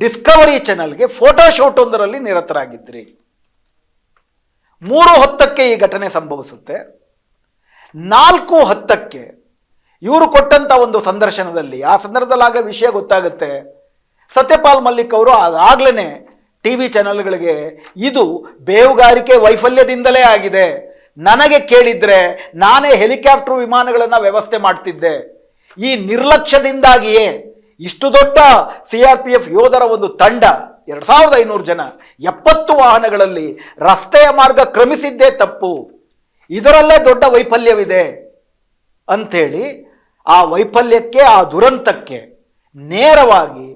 Speaker 1: ಡಿಸ್ಕವರಿ ಚಾನಲ್ಗೆ ಫೋಟೋ ಶೂಟ್ ಒಂದರಲ್ಲಿ ನಿರತರಾಗಿದ್ರಿ. ಮೂರು ಹೊತ್ತಕ್ಕೆ ಈ ಘಟನೆ ಸಂಭವಿಸುತ್ತೆ. ನಾಲ್ಕು ಹತ್ತಕ್ಕೆ ಇವರು ಕೊಟ್ಟಂತ ಒಂದು ಸಂದರ್ಶನದಲ್ಲಿ, ಆ ಸಂದರ್ಭದಲ್ಲಿ ಆಗ ವಿಷಯ ಗೊತ್ತಾಗುತ್ತೆ. ಸತ್ಯಪಾಲ್ ಮಲ್ಲಿಕ್ ಅವರು ಆಗಾಗ್ಲೇ ಟಿ ವಿ ಚಾನೆಲ್ಗಳಿಗೆ ಇದು ಬೇವುಗಾರಿಕೆ ವೈಫಲ್ಯದಿಂದಲೇ ಆಗಿದೆ. ನನಗೆ ಕೇಳಿದ್ರೆ ನಾನೇ ಹೆಲಿಕಾಪ್ಟರ್ ವಿಮಾನಗಳನ್ನು ವ್ಯವಸ್ಥೆ ಮಾಡ್ತಿದ್ದೆ. ಈ ನಿರ್ಲಕ್ಷ್ಯದಿಂದಾಗಿಯೇ ಇಷ್ಟು ದೊಡ್ಡ ಸಿ ಆರ್ ಪಿ ಎಫ್ ಯೋಧರ ಒಂದು ತಂಡ ಎರಡು ಸಾವಿರದ ಐನೂರು ಜನ ಎಪ್ಪತ್ತು ವಾಹನಗಳಲ್ಲಿ ರಸ್ತೆಯ ಮಾರ್ಗ ಕ್ರಮಿಸಿದ್ದೇ ತಪ್ಪು. ಇದರಲ್ಲೇ ದೊಡ್ಡ ವೈಫಲ್ಯವಿದೆ ಅಂಥೇಳಿ ಆ ವೈಫಲ್ಯಕ್ಕೆ, ಆ ದುರಂತಕ್ಕೆ ನೇರವಾಗಿ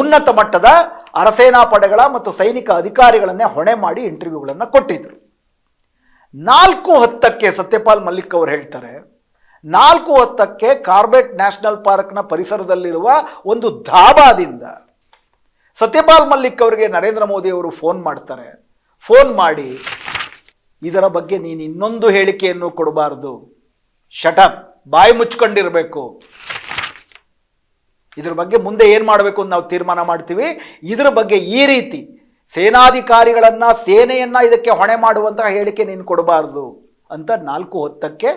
Speaker 1: ಉನ್ನತ ಮಟ್ಟದ ಅರಸೇನಾ ಪಡೆಗಳ ಮತ್ತು ಸೈನಿಕ ಅಧಿಕಾರಿಗಳನ್ನೇ ಹೊಣೆ ಮಾಡಿ ಇಂಟರ್ವ್ಯೂಗಳನ್ನು ಕೊಟ್ಟಿದ್ರು. ನಾಲ್ಕು ಹತ್ತಕ್ಕೆ ಸತ್ಯಪಾಲ್ ಮಲ್ಲಿಕ್ ಅವರು ಹೇಳ್ತಾರೆ ನಾಲ್ಕು ಹೊತ್ತಕ್ಕೆ ಕಾರ್ಬೆಟ್ ನ್ಯಾಷನಲ್ ಪಾರ್ಕ್ನ ಪರಿಸರದಲ್ಲಿರುವ ಒಂದು ಧಾಬಾದಿಂದ ಸತ್ಯಪಾಲ್ ಮಲ್ಲಿಕ್ ಅವರಿಗೆ ನರೇಂದ್ರ ಮೋದಿ ಅವರು ಫೋನ್ ಮಾಡ್ತಾರೆ. ಫೋನ್ ಮಾಡಿ, ಇದರ ಬಗ್ಗೆ ನೀನು ಇನ್ನೊಂದು ಹೇಳಿಕೆಯನ್ನು ಕೊಡಬಾರದು. ಶಟಪ್ ಬಾಯಿ ಮುಚ್ಕೊಂಡಿರಬೇಕು. ಇದ್ರ ಬಗ್ಗೆ ಮುಂದೆ ಏನು ಮಾಡಬೇಕು ಅಂತ ನಾವು ತೀರ್ಮಾನ ಮಾಡ್ತೀವಿ. ಇದರ ಬಗ್ಗೆ ಈ ರೀತಿ ಸೇನಾಧಿಕಾರಿಗಳನ್ನು, ಸೇನೆಯನ್ನು ಇದಕ್ಕೆ ಹೊಣೆ ಮಾಡುವಂತಹ ಹೇಳಿಕೆ ನೀನು ಕೊಡಬಾರ್ದು ಅಂತ ನಾಲ್ಕು ಹೊತ್ತಕ್ಕೆ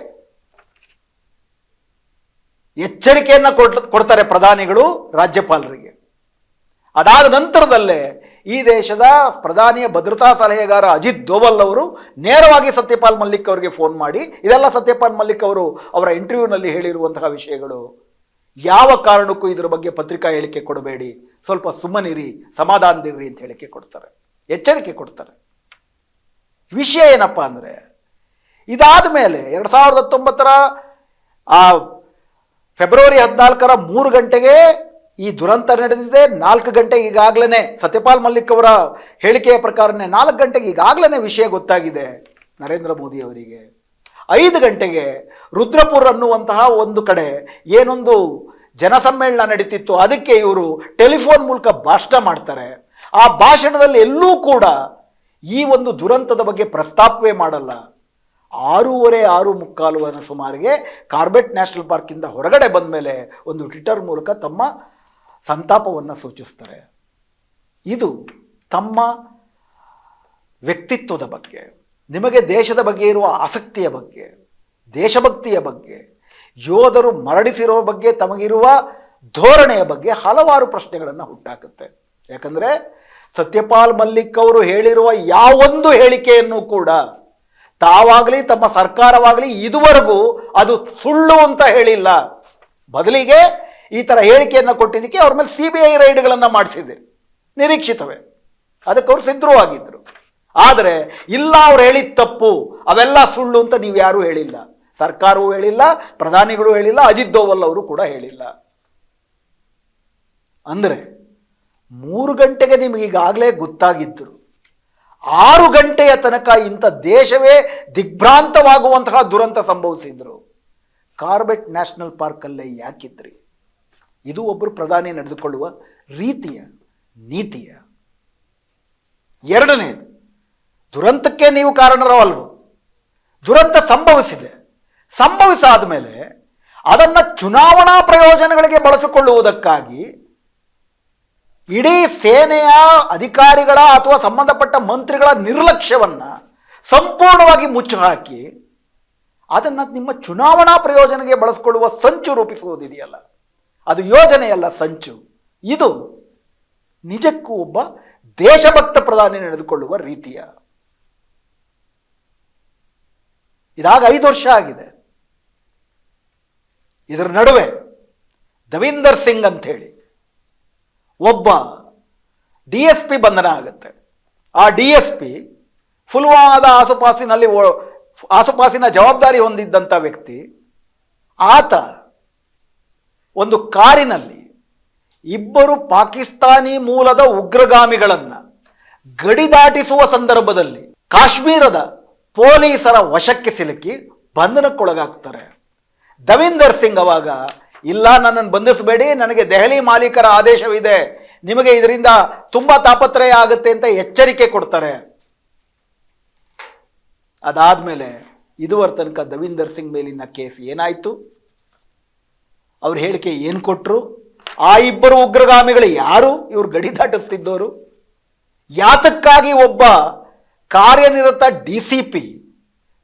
Speaker 1: ಎಚ್ಚರಿಕೆಯನ್ನ ಕೊಡ್, ಕೊಡ್ತಾರೆ ಪ್ರಧಾನಿಗಳು ರಾಜ್ಯಪಾಲರಿಗೆ. ಅದಾದ ನಂತರದಲ್ಲೇ ಈ ದೇಶದ ಪ್ರಧಾನಿಯ ಭದ್ರತಾ ಸಲಹೆಗಾರ ಅಜಿತ್ ದೋವಲ್ ಅವರು ನೇರವಾಗಿ ಸತ್ಯಪಾಲ್ ಮಲ್ಲಿಕ್ ಅವರಿಗೆ ಫೋನ್ ಮಾಡಿ, ಇದೆಲ್ಲ ಸತ್ಯಪಾಲ್ ಮಲ್ಲಿಕ್ ಅವರು ಅವರ ಇಂಟರ್ವ್ಯೂನಲ್ಲಿ ಹೇಳಿರುವಂತಹ ವಿಷಯಗಳು. ಯಾವ ಕಾರಣಕ್ಕೂ ಇದರ ಬಗ್ಗೆ ಪತ್ರಿಕಾ ಹೇಳಿಕೆ ಕೊಡಬೇಡಿ, ಸ್ವಲ್ಪ ಸುಮ್ಮನಿರಿ ಸಮಾಧಾನದಿರಿ ಅಂತ ಹೇಳಿಕೆ ಕೊಡ್ತಾರೆ, ಎಚ್ಚರಿಕೆ ಕೊಡ್ತಾರೆ. ವಿಷಯ ಏನಪ್ಪ ಅಂದರೆ ಇದಾದ ಮೇಲೆ ಎರಡು ಸಾವಿರದ ಹತ್ತೊಂಬತ್ತರ ಆ ಫೆಬ್ರವರಿ ಹದಿನಾಲ್ಕರ ಮೂರು ಗಂಟೆಗೆ ಈ ದುರಂತ ನಡೆದಿದೆ. ನಾಲ್ಕು ಗಂಟೆಗೆ ಈಗಾಗಲೇ ಸತ್ಯಪಾಲ್ ಮಲ್ಲಿಕ್ ಅವರ ಹೇಳಿಕೆಯ ಪ್ರಕಾರನೇ ನಾಲ್ಕು ಗಂಟೆಗೆ ಈಗಾಗಲೇ ವಿಷಯ ಗೊತ್ತಾಗಿದೆ ನರೇಂದ್ರ ಮೋದಿ ಅವರಿಗೆ. ಐದು ಗಂಟೆಗೆ ರುದ್ರಪುರ್ ಅನ್ನುವಂತಹ ಒಂದು ಕಡೆ ಏನೊಂದು ಜನಸಮ್ಮೇಳನ ನಡೀತಿತ್ತು. ಅದಕ್ಕೆ ಇವರು ಟೆಲಿಫೋನ್ ಮೂಲಕ ಭಾಷಣ ಮಾಡ್ತಾರೆ. ಆ ಭಾಷಣದಲ್ಲಿ ಎಲ್ಲೂ ಕೂಡ ಈ ಒಂದು ದುರಂತದ ಬಗ್ಗೆ ಪ್ರಸ್ತಾಪವೇ ಮಾಡಲ್ಲ. ಆರೂವರೆ ಆರು ಮುಕ್ಕಾಲು ಅನ್ನೋ ಸುಮಾರಿಗೆ ಕಾರ್ಬೆಟ್ ನ್ಯಾಷನಲ್ ಪಾರ್ಕಿಂದ ಹೊರಗಡೆ ಬಂದ ಮೇಲೆ ಒಂದು ಟ್ವಿಟರ್ ಮೂಲಕ ತಮ್ಮ ಸಂತಾಪವನ್ನು ಸೂಚಿಸ್ತಾರೆ. ಇದು ತಮ್ಮ ವ್ಯಕ್ತಿತ್ವದ ಬಗ್ಗೆ, ನಿಮಗೆ ದೇಶದ ಬಗ್ಗೆ ಇರುವ ಆಸಕ್ತಿಯ ಬಗ್ಗೆ, ದೇಶಭಕ್ತಿಯ ಬಗ್ಗೆ, ಯೋಧರು ಮರಣಿಸಿರುವ ಬಗ್ಗೆ, ತಮಗಿರುವ ಧೋರಣೆಯ ಬಗ್ಗೆ ಹಲವಾರು ಪ್ರಶ್ನೆಗಳನ್ನು ಹುಟ್ಟಾಕುತ್ತೆ. ಯಾಕಂದರೆ ಸತ್ಯಪಾಲ್ ಮಲ್ಲಿಕ್ ಅವರು ಹೇಳಿರುವ ಯಾವೊಂದು ಹೇಳಿಕೆಯನ್ನು ಕೂಡ ತಾವಾಗಲಿ, ತಮ್ಮ ಸರ್ಕಾರವಾಗಲಿ ಇದುವರೆಗೂ ಅದು ಸುಳ್ಳು ಅಂತ ಹೇಳಿಲ್ಲ. ಬದಲಿಗೆ ಈ ಥರ ಹೇಳಿಕೆಯನ್ನು ಕೊಟ್ಟಿದ್ದಕ್ಕೆ ಅವ್ರ ಮೇಲೆ ಸಿ ಬಿ ಐ ರೈಡ್ಗಳನ್ನು ಮಾಡಿಸಿದೆ ನಿರೀಕ್ಷಿತವೇ. ಅದಕ್ಕೆ ಅವರು ಸಿದ್ಧರೂ ಆಗಿದ್ದರು ಆದರೆ, ಇಲ್ಲ ಅವ್ರು ಹೇಳಿದ ತಪ್ಪು, ಅವೆಲ್ಲ ಸುಳ್ಳು ಅಂತ ನೀವು ಯಾರೂ ಹೇಳಿಲ್ಲ. ಸರ್ಕಾರವೂ ಹೇಳಿಲ್ಲ, ಪ್ರಧಾನಿಗಳು ಹೇಳಿಲ್ಲ, ಅಜಿತ್ ದೋವಲ್ ಅವರು ಕೂಡ ಹೇಳಿಲ್ಲ. ಅಂದರೆ, ಮೂರು ಗಂಟೆಗೆ ನಿಮಗೆ ಈಗಾಗಲೇ ಗೊತ್ತಾಗಿದ್ದರು ಆರು ಗಂಟೆಯ ತನಕ ಇಂಥ ದೇಶವೇ ದಿಗ್ಭ್ರಾಂತವಾಗುವಂತಹ ದುರಂತ ಸಂಭವಿಸಿದ್ರು. Corbett national ಪಾರ್ಕಲ್ಲೇ ಯಾಕಿದ್ರಿ? ಇದು ಒಬ್ಬರು ಪ್ರಧಾನಿ ನಡೆದುಕೊಳ್ಳುವ ರೀತಿಯ, ನೀತಿಯ. ಎರಡನೇದು, ದುರಂತಕ್ಕೆ ನೀವು ಕಾರಣರೋ ಅಲ್ವೋ ದುರಂತ ಸಂಭವಿಸಿದೆ. ಸಂಭವಿಸಾದ ಮೇಲೆ ಅದನ್ನು ಚುನಾವಣಾ ಪ್ರಯೋಜನಗಳಿಗೆ ಬಳಸಿಕೊಳ್ಳುವುದಕ್ಕಾಗಿ ಇಡೀ ಸೇನೆಯ ಅಧಿಕಾರಿಗಳ ಅಥವಾ ಸಂಬಂಧಪಟ್ಟ ಮಂತ್ರಿಗಳ ನಿರ್ಲಕ್ಷ್ಯವನ್ನ ಸಂಪೂರ್ಣವಾಗಿ ಮುಚ್ಚು ಹಾಕಿ ಅದನ್ನು ನಿಮ್ಮ ಚುನಾವಣಾ ಪ್ರಯೋಜನಕ್ಕೆ ಬಳಸಿಕೊಳ್ಳುವ ಸಂಚು ರೂಪಿಸುವುದಿದೆಯಲ್ಲ. ಅದು ಯೋಜನೆಯಲ್ಲ ಸಂಚು. ಇದು ನಿಜಕ್ಕೂ ಒಬ್ಬ ದೇಶಭಕ್ತ ಪ್ರಧಾನಿ ನಡೆದುಕೊಳ್ಳುವ ರೀತಿಯ. ಇದಾಗ ಐದು ವರ್ಷ ಆಗಿದೆ. ಇದರ ನಡುವೆ ದವೀಂದರ್ ಸಿಂಗ್ ಅಂತ ಹೇಳಿ ಒಬ್ಬ ಡಿ ಎಸ್ ಪಿ ಬಂಧನ ಆಗುತ್ತೆ ಆ ಡಿ ಎಸ್ ಪಿ ಫುಲ್ವಾಮಾದ ಆಸುಪಾಸಿನಲ್ಲಿ ಆಸುಪಾಸಿನ ಜವಾಬ್ದಾರಿ ಹೊಂದಿದ್ದಂಥ ವ್ಯಕ್ತಿ, ಆತ ಒಂದು ಕಾರಿನಲ್ಲಿ ಇಬ್ಬರು ಪಾಕಿಸ್ತಾನಿ ಮೂಲದ ಉಗ್ರಗಾಮಿಗಳನ್ನು ಗಡಿ ದಾಟಿಸುವ ಸಂದರ್ಭದಲ್ಲಿ ಕಾಶ್ಮೀರದ ಪೊಲೀಸರ ವಶಕ್ಕೆ ಸಿಲುಕಿ ಬಂಧನಕ್ಕೊಳಗಾಗ್ತಾರೆ. ದವೀಂದರ್ ಸಿಂಗ್ ಅವಾಗ ಇಲ್ಲ, ನನ್ನನ್ನು ಬಂಧಿಸಬೇಡಿ, ನನಗೆ ದೆಹಲಿ ಮಾಲೀಕರ ಆದೇಶವಿದೆ. ನಿಮಗೆ ಇದರಿಂದ ತುಂಬ ತಾಪತ್ರಯ ಆಗುತ್ತೆ ಅಂತ ಎಚ್ಚರಿಕೆ ಕೊಡ್ತಾರೆ. ಅದಾದ್ಮೇಲೆ ಇದುವರ ತನಕ ದವೀಂದರ್ ಸಿಂಗ್ ಮೇಲಿನ ಕೇಸ್ ಏನಾಯ್ತು? ಅವ್ರ ಹೇಳಿಕೆ ಏನು ಕೊಟ್ಟರು ಆ ಇಬ್ಬರು ಉಗ್ರಗಾಮಿಗಳು ಯಾರು? ಇವ್ರು ಗಡಿ ದಾಟಿಸ್ತಿದ್ದವರು ಯಾತಕ್ಕಾಗಿ ಒಬ್ಬ ಕಾರ್ಯನಿರತ ಡಿ ಸಿ ಪಿ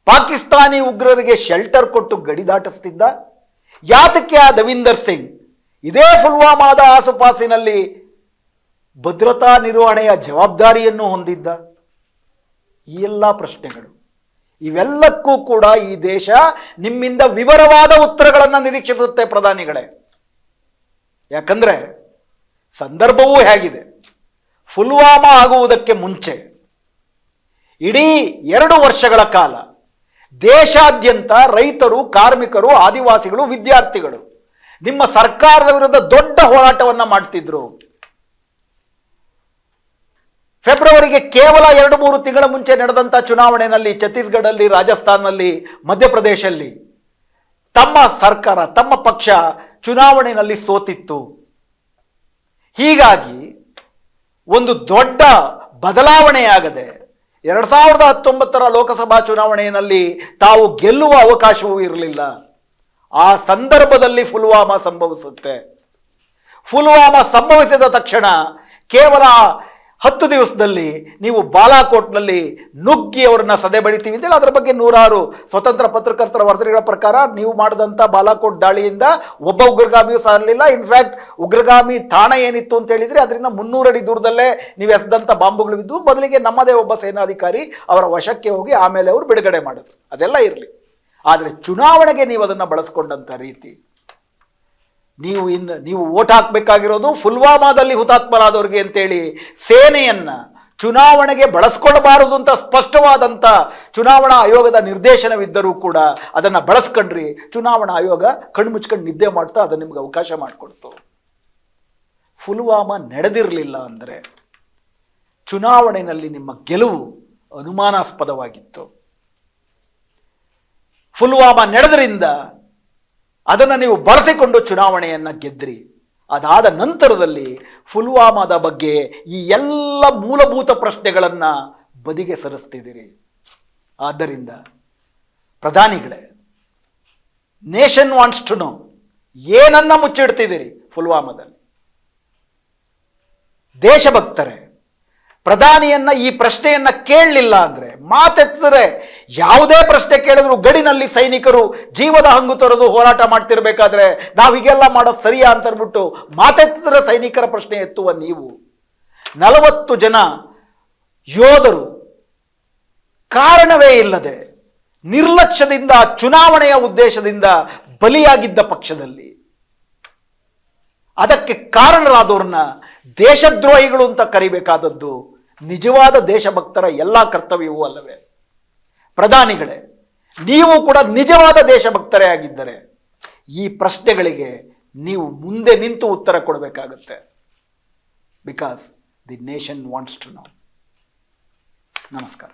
Speaker 1: ಪಾಕಿಸ್ತಾನಿ ಉಗ್ರರಿಗೆ ಶೆಲ್ಟರ್ ಕೊಟ್ಟು ಗಡಿ ದಾಟಿಸ್ತಿದ್ದ? ಯಾತಕ್ಕೆ ಆ ದವೀಂದರ್ ಸಿಂಗ್? ಇದೇ ಪುಲ್ವಾಮಾದ ಆಸುಪಾಸಿನಲ್ಲಿ ಭದ್ರತಾ ನಿರ್ವಹಣೆಯ ಜವಾಬ್ದಾರಿಯನ್ನು ಹೊಂದಿದ್ದ ಈ ಎಲ್ಲ ಪ್ರಶ್ನೆಗಳು. ಇವೆಲ್ಲಕ್ಕೂ ಕೂಡ ಈ ದೇಶ ನಿಮ್ಮಿಂದ ವಿವರವಾದ ಉತ್ತರಗಳನ್ನು ನಿರೀಕ್ಷಿಸುತ್ತೆ ಪ್ರಧಾನಿಗಳೇ. ಯಾಕಂದ್ರೆ ಸಂದರ್ಭವೂ ಹೇಗಿದೆ. ಪುಲ್ವಾಮಾ ಆಗುವುದಕ್ಕೆ ಮುಂಚೆ, ಇಡೀ ಎರಡು ವರ್ಷಗಳ ಕಾಲ ದೇಶಾದ್ಯಂತ ರೈತರು, ಕಾರ್ಮಿಕರು, ಆದಿವಾಸಿಗಳು, ವಿದ್ಯಾರ್ಥಿಗಳು ನಿಮ್ಮ ಸರ್ಕಾರದ ವಿರುದ್ಧ ದೊಡ್ಡ ಹೋರಾಟವನ್ನ ಮಾಡ್ತಿದ್ರು. ಫೆಬ್ರವರಿಗೆ ಕೇವಲ ಎರಡು ಮೂರು ತಿಂಗಳ ಮುಂಚೆ ನಡೆದಂತ ಚುನಾವಣೆಯಲ್ಲಿ ಛತ್ತೀಸ್ಗಢಲ್ಲಿ ರಾಜಸ್ಥಾನಲ್ಲಿ ಮಧ್ಯಪ್ರದೇಶಲ್ಲಿ ತಮ್ಮ ಸರ್ಕಾರ, ತಮ್ಮ ಪಕ್ಷ ಚುನಾವಣೆಯಲ್ಲಿ ಸೋತಿತ್ತು. ಹೀಗಾಗಿ ಒಂದು ದೊಡ್ಡ ಬದಲಾವಣೆಯಾಗದೆ ಎರಡ್ ಸಾವಿರದ ಹತ್ತೊಂಬತ್ತರ ಲೋಕಸಭಾ ಚುನಾವಣೆಯಲ್ಲಿ ತಾವು ಗೆಲ್ಲುವ ಅವಕಾಶವೂ ಇರಲಿಲ್ಲ. ಆ ಸಂದರ್ಭದಲ್ಲಿ ಪುಲ್ವಾಮಾ ಸಂಭವಿಸುತ್ತೆ. ಪುಲ್ವಾಮಾ ಸಂಭವಿಸಿದ ತಕ್ಷಣ ಕೇವಲ ಹತ್ತು ದಿವಸದಲ್ಲಿ ನೀವು ಬಾಲಾಕೋಟ್ನಲ್ಲಿ ನುಗ್ಗಿ ಅವರನ್ನ ಸದೆ ಬಡಿತೀವಿ ಅಂತೇಳಿ ಅದರ ಬಗ್ಗೆ ನೂರಾರು ಸ್ವತಂತ್ರ ಪತ್ರಕರ್ತರ ವರದಿಗಳ ಪ್ರಕಾರ ನೀವು ಮಾಡಿದಂಥ ಬಾಲಾಕೋಟ್ ದಾಳಿಯಿಂದ ಒಬ್ಬ ಉಗ್ರಗಾಮಿಯೂ ಸಾರಲಿಲ್ಲ ಇನ್ಫ್ಯಾಕ್ಟ್ ಉಗ್ರಗಾಮಿ ತಾಣ ಏನಿತ್ತು ಅಂತ ಹೇಳಿದರೆ ಅದರಿಂದ ಮುನ್ನೂರು ಅಡಿ ದೂರದಲ್ಲೇ ನೀವು ಎಸೆದಂಥ ಬಾಂಬುಗಳು ಬಿದ್ದು ಬದಲಿಗೆ ನಮ್ಮದೇ ಒಬ್ಬ ಸೇನಾಧಿಕಾರಿ ಅವರ ವಶಕ್ಕೆ ಹೋಗಿ ಆಮೇಲೆ ಅವರು ಬಿಡುಗಡೆ ಮಾಡಿದ್ರು. ಅದೆಲ್ಲ ಇರಲಿ. ಆದರೆ ಚುನಾವಣೆಗೆ ನೀವು ಅದನ್ನು ಬಳಸ್ಕೊಂಡಂಥ ರೀತಿ ನೀವು ಇನ್ನು ನೀವು ಓಟ್ ಹಾಕಬೇಕಾಗಿರೋದು ಪುಲ್ವಾಮಾದಲ್ಲಿ ಹುತಾತ್ಮರಾದವ್ರಿಗೆ ಅಂತೇಳಿ ಸೇನೆಯನ್ನು ಚುನಾವಣೆಗೆ ಬಳಸ್ಕೊಳ್ಬಾರದು ಅಂತ ಸ್ಪಷ್ಟವಾದಂಥ ಚುನಾವಣಾ ಆಯೋಗದ ನಿರ್ದೇಶನವಿದ್ದರೂ ಕೂಡ ಅದನ್ನು ಬಳಸ್ಕೊಂಡ್ರಿ, ಚುನಾವಣಾ ಆಯೋಗ ಕಣ್ಮುಚ್ಕೊಂಡು ನಿದ್ದೆ ಮಾಡ್ತಾ ಅದನ್ನು ನಿಮ್ಗೆ ಅವಕಾಶ ಮಾಡಿಕೊಡ್ತು. ಪುಲ್ವಾಮಾ ನಡೆದಿರಲಿಲ್ಲ ಅಂದರೆ ಚುನಾವಣೆಯಲ್ಲಿ ನಿಮ್ಮ ಗೆಲುವು ಅನುಮಾನಾಸ್ಪದವಾಗಿತ್ತು. ಪುಲ್ವಾಮಾ ನಡೆದ್ರಿಂದ ಅದನ್ನು ನೀವು ಬಳಸಿಕೊಂಡು ಚುನಾವಣೆಯನ್ನು ಗೆದ್ರಿ. ಅದಾದ ನಂತರದಲ್ಲಿ ಪುಲ್ವಾಮಾದ ಬಗ್ಗೆ ಈ ಎಲ್ಲ ಮೂಲಭೂತ ಪ್ರಶ್ನೆಗಳನ್ನು ಬದಿಗೆ ಸರಿಸ್ತಿದ್ದೀರಿ. ಆದ್ದರಿಂದ ಪ್ರಧಾನಿಗಳೇ, ನೇಷನ್ ವಾಂಟ್ಸ್ ಟು ನೋ ಏನನ್ನ ಮುಚ್ಚಿಡ್ತಿದ್ದೀರಿ ಪುಲ್ವಾಮಾದಲ್ಲಿ? ದೇಶಭಕ್ತರೇ ಪ್ರಧಾನಿಯನ್ನ ಈ ಪ್ರಶ್ನೆಯನ್ನ ಕೇಳಲಿಲ್ಲ ಅಂದ್ರೆ ಮಾತೆತ್ತಿದ್ರೆ ಯಾವುದೇ ಪ್ರಶ್ನೆ ಕೇಳಿದ್ರು ಗಡಿನಲ್ಲಿ ಸೈನಿಕರು ಜೀವದ ಹಂಗು ತೊರೆದು ಹೋರಾಟ ಮಾಡ್ತಿರ್ಬೇಕಾದ್ರೆ ನಾವು ಹೀಗೆಲ್ಲ ಮಾಡೋದು ಸರಿಯಾ ಅಂತ ಅಂದ್ಬಿಟ್ಟು ಮಾತೆತ್ತಿದ್ರೆ ಸೈನಿಕರ ಪ್ರಶ್ನೆ ಎತ್ತುವ ನೀವು. ನಲವತ್ತು ಜನ ಯೋಧರು ಕಾರಣವೇ ಇಲ್ಲದೆ ನಿರ್ಲಕ್ಷ್ಯದಿಂದ ಚುನಾವಣೆಯ ಉದ್ದೇಶದಿಂದ ಬಲಿಯಾಗಿದ್ದ ಪಕ್ಷದಲ್ಲಿ. ಅದಕ್ಕೆ ಕಾರಣರಾದವ್ರನ್ನ ದೇಶದ್ರೋಹಿಗಳು ಅಂತ ಕರಿಬೇಕಾದದ್ದು ನಿಜವಾದ ದೇಶಭಕ್ತರ ಎಲ್ಲ ಕರ್ತವ್ಯವೂ ಅಲ್ಲವೇ? ಪ್ರಧಾನಿಗಳೇ, ನೀವು ಕೂಡ ನಿಜವಾದ ದೇಶಭಕ್ತರೇ ಆಗಿದ್ದರೆ ಈ ಪ್ರಶ್ನೆಗಳಿಗೆ ನೀವು ಮುಂದೆ ನಿಂತು ಉತ್ತರ ಕೊಡಬೇಕಾಗುತ್ತೆ. Because the nation wants to know ನಮಸ್ಕಾರ.